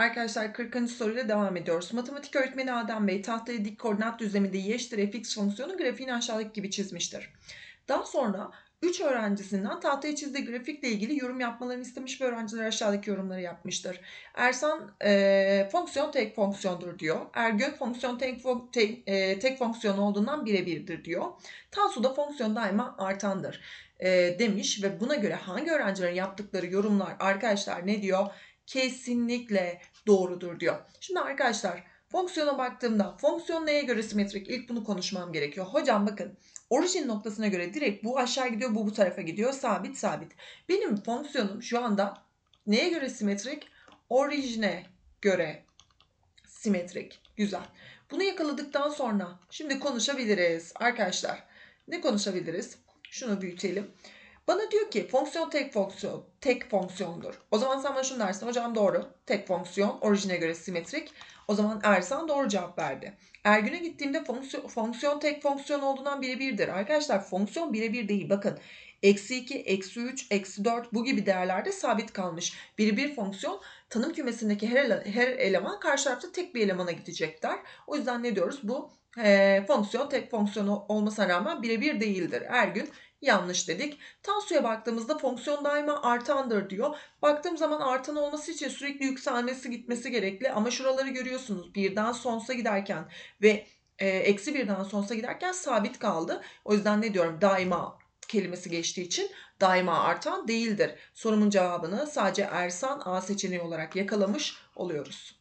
Arkadaşlar 40. soruyla devam ediyoruz. Matematik öğretmeni Adem Bey tahtaya dik koordinat düzleminde y eşittir fx fonksiyonu grafiğini aşağıdaki gibi çizmiştir. Daha sonra 3 öğrencisinden tahtaya çizdiği grafikle ilgili yorum yapmalarını istemiş ve öğrenciler aşağıdaki yorumları yapmıştır. Ersan e, fonksiyon tek fonksiyondur diyor. Ergün fonksiyon tek, tek, e, tek fonksiyon olduğundan birebirdir diyor. Tansu da fonksiyon daima artandır e, demiş ve buna göre hangi öğrencilerin yaptıkları yorumlar arkadaşlar ne diyor? Kesinlikle doğrudur diyor. Şimdi arkadaşlar fonksiyona baktığımda fonksiyon neye göre simetrik? İlk bunu konuşmam gerekiyor. Hocam bakın orijin noktasına göre direkt bu aşağı gidiyor bu bu tarafa gidiyor sabit sabit. Benim fonksiyonum şu anda neye göre simetrik? Orijine göre simetrik. Güzel. Bunu yakaladıktan sonra şimdi konuşabiliriz arkadaşlar. Ne konuşabiliriz? Şunu büyütelim. Bana diyor ki fonksiyon tek fonksiyon, tek fonksiyondur. O zaman sen bana şunu dersin. Hocam doğru. Tek fonksiyon, orijine göre simetrik. O zaman Ersan doğru cevap verdi. Ergün'e gittiğimde fonksiyon, fonksiyon tek fonksiyon olduğundan birebirdir. Arkadaşlar fonksiyon birebir değil. Bakın eksi 2, eksi 3, eksi 4 bu gibi değerlerde sabit kalmış. Birebir fonksiyon tanım kümesindeki her, ele, her eleman karşı tarafta tek bir elemana gidecekler. O yüzden ne diyoruz? Bu e, fonksiyon tek fonksiyon olmasına rağmen birebir değildir. Ergün yanlış dedik. Tansu'ya baktığımızda fonksiyon daima artandır diyor. Baktığım zaman artan olması için sürekli yükselmesi gitmesi gerekli ama şuraları görüyorsunuz. Birden sonsuza giderken ve e, eksi birden sonsuza giderken sabit kaldı. O yüzden ne diyorum daima kelimesi geçtiği için daima artan değildir. Sorumun cevabını sadece Ersan A seçeneği olarak yakalamış oluyoruz.